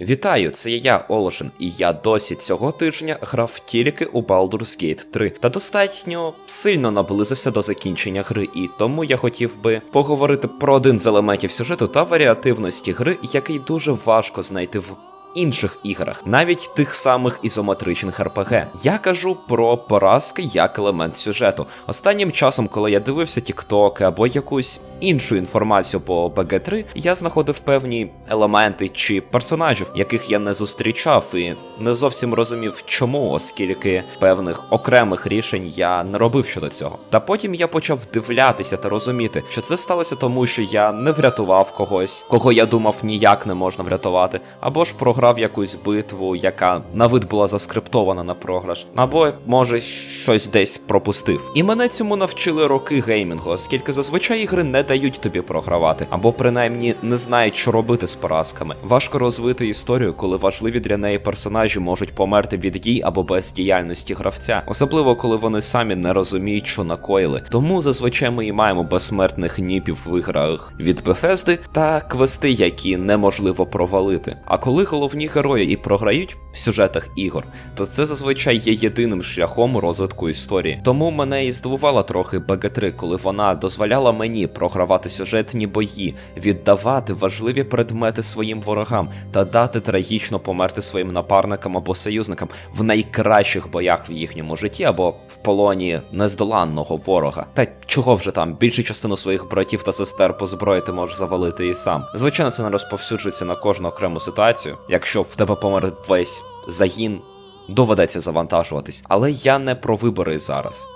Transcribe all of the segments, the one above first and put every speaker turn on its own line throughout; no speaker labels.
Вітаю, це я Олошин, і я досі цього тижня грав тільки у Baldur's Gate 3 та достатньо сильно наблизився до закінчення гри, і тому я хотів би поговорити про один з елементів сюжету та варіативності гри, який дуже важко знайти в. Інших іграх, навіть тих самих ізометричних РПГ. Я кажу про поразки як елемент сюжету. Останнім часом, коли я дивився тіктоки або якусь іншу інформацію по БГ3, я знаходив певні елементи чи персонажів, яких я не зустрічав і не зовсім розумів, чому, оскільки певних окремих рішень я не робив щодо цього. Та потім я почав дивлятися та розуміти, що це сталося тому, що я не врятував когось, кого я думав ніяк не можна врятувати, або ж програв якусь битву, яка на вид була заскриптована на програш, або може щось десь пропустив. І мене цьому навчили роки геймінгу, оскільки зазвичай ігри не дають тобі програвати, або принаймні не знають, що робити з поразками. Важко розвити історію, коли важливі для неї персонажі можуть померти від дій або бездіяльності гравця, особливо коли вони самі не розуміють, що накоїли. Тому зазвичай ми і маємо безсмертних ніпів в іграх від Bethesda та квести, які неможливо провалити. А коли головні герої і програють в сюжетах ігор, то це зазвичай є єдиним шляхом розвитку історії. Тому мене і здивувала трохи BG3, коли вона дозволяла мені програвати сюжетні бої, віддавати важливі предмети своїм ворогам та дати трагічно померти своїм напарникам або союзникам в найкращих боях в їхньому житті або в полоні нездоланного ворога. Та чого вже там більшу частину своїх братів та сестер по зброї ти можеш завалити і сам. Звичайно, це не розповсюджується на кожну окрему ситуацію. Якщо в тебе помер весь загін, доведеться завантажуватись. Але я не про вибори зараз,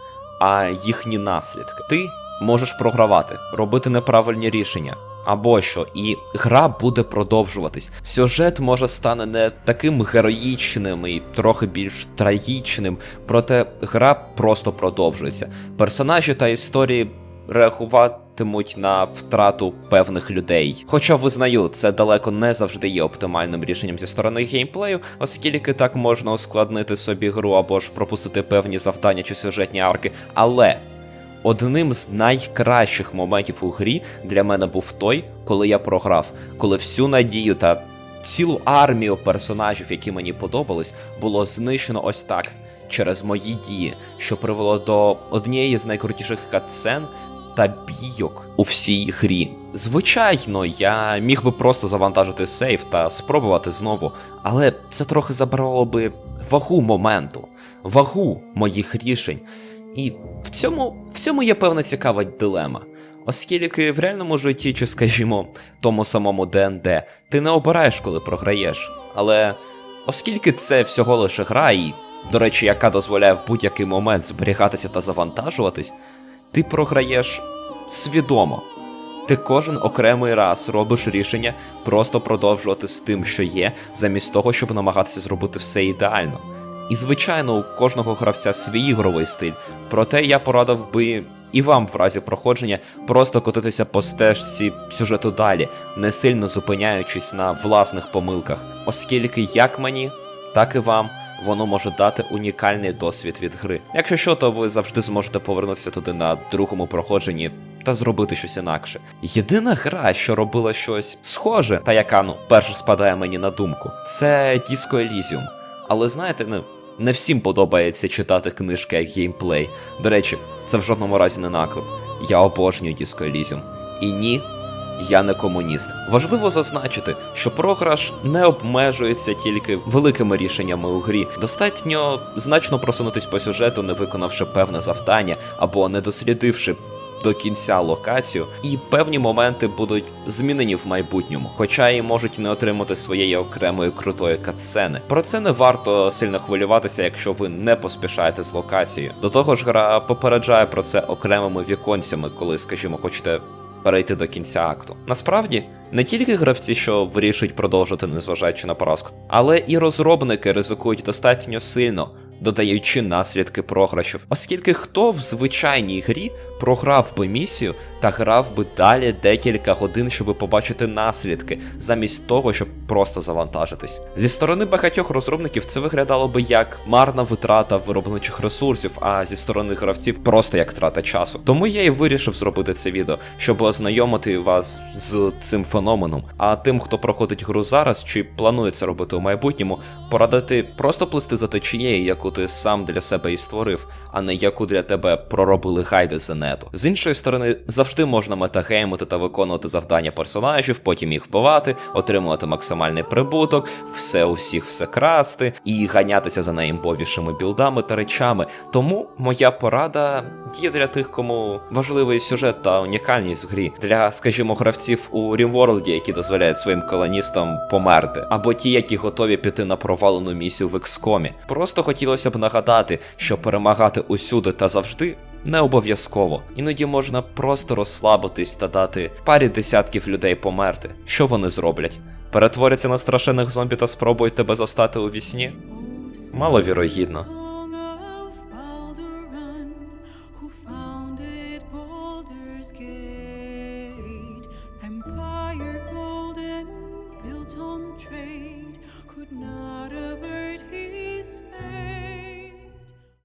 а їхні наслідки. Ти можеш програвати, робити неправильні рішення. Або що, і гра буде продовжуватись. Сюжет може стане не таким героїчним і трохи більш трагічним, проте гра просто продовжується. Персонажі та історії реагуватимуть на втрату певних людей. Хоча визнаю, це далеко не завжди є оптимальним рішенням зі сторони геймплею, оскільки так можна ускладнити собі гру або ж пропустити певні завдання чи сюжетні арки. Але одним з найкращих моментів у грі для мене був той, коли я програв, коли всю надію та цілу армію персонажів, які мені подобались, було знищено ось так. Через мої дії, що привело до однієї з найкрутіших катсцен та бійок у всій грі. Звичайно, я міг би просто завантажити сейф та спробувати знову, але це трохи забрало би вагу моменту, вагу моїх рішень. І в цьому, в цьому є певна цікава дилема. Оскільки в реальному житті, чи скажімо, тому самому ДНД, ти не обираєш, коли програєш. Але оскільки це всього лише гра, і, до речі, яка дозволяє в будь-який момент зберігатися та завантажуватись, ти програєш свідомо. Ти кожен окремий раз робиш рішення просто продовжувати з тим, що є, замість того, щоб намагатися зробити все ідеально. І звичайно, у кожного гравця свій ігровий стиль, проте я порадив би і вам в разі проходження просто котитися по стежці сюжету далі, не сильно зупиняючись на власних помилках, оскільки як мені, так і вам воно може дати унікальний досвід від гри. Якщо що, то ви завжди зможете повернутися туди на другому проходженні. Та зробити щось інакше. Єдина гра, що робила щось схоже, та яка ну перше спадає мені на думку, це Disco Elysium. Але знаєте, не, не всім подобається читати книжки як геймплей. До речі, це в жодному разі не наклеп. Я обожнюю Elysium. І ні, я не комуніст. Важливо зазначити, що програш не обмежується тільки великими рішеннями у грі. Достатньо значно просунутись по сюжету, не виконавши певне завдання або не дослідивши до кінця локацію, і певні моменти будуть змінені в майбутньому, хоча і можуть не отримати своєї окремої крутої катсцени. Про це не варто сильно хвилюватися, якщо ви не поспішаєте з локацією. До того ж, гра попереджає про це окремими віконцями, коли, скажімо, хочете. Перейти до кінця акту. Насправді, не тільки гравці, що вирішують продовжити, незважаючи на поразку, але і розробники ризикують достатньо сильно, додаючи наслідки програшів, оскільки хто в звичайній грі програв би місію та грав би далі декілька годин, щоб побачити наслідки, замість того, щоб просто завантажитись. Зі сторони багатьох розробників це виглядало би як марна витрата виробничих ресурсів, а зі сторони гравців просто як трата часу. Тому я і вирішив зробити це відео, щоб ознайомити вас з цим феноменом. А тим, хто проходить гру зараз чи планує це робити у майбутньому, порадити просто плисти за течією, яку ти сам для себе і створив, а не яку для тебе проробили гайди з нету. З іншої сторони, завжди можна метагеймити та виконувати завдання персонажів, потім їх вбивати, отримувати максимальний прибуток, все у всіх все красти і ганятися за найімбовішими білдами та речами. Тому моя порада є для тих, кому важливий сюжет та унікальність в грі, для, скажімо, гравців у Рімворлді, які дозволяють своїм колоністам померти, або ті, які готові піти на провалену місію в XCOM. Просто хотілося б нагадати, що перемагати усюди та завжди. Не обов'язково, іноді можна просто розслабитись та дати парі десятків людей померти. Що вони зроблять? Перетворяться на страшенних зомбі та спробують тебе застати у вісні? Маловірогідно.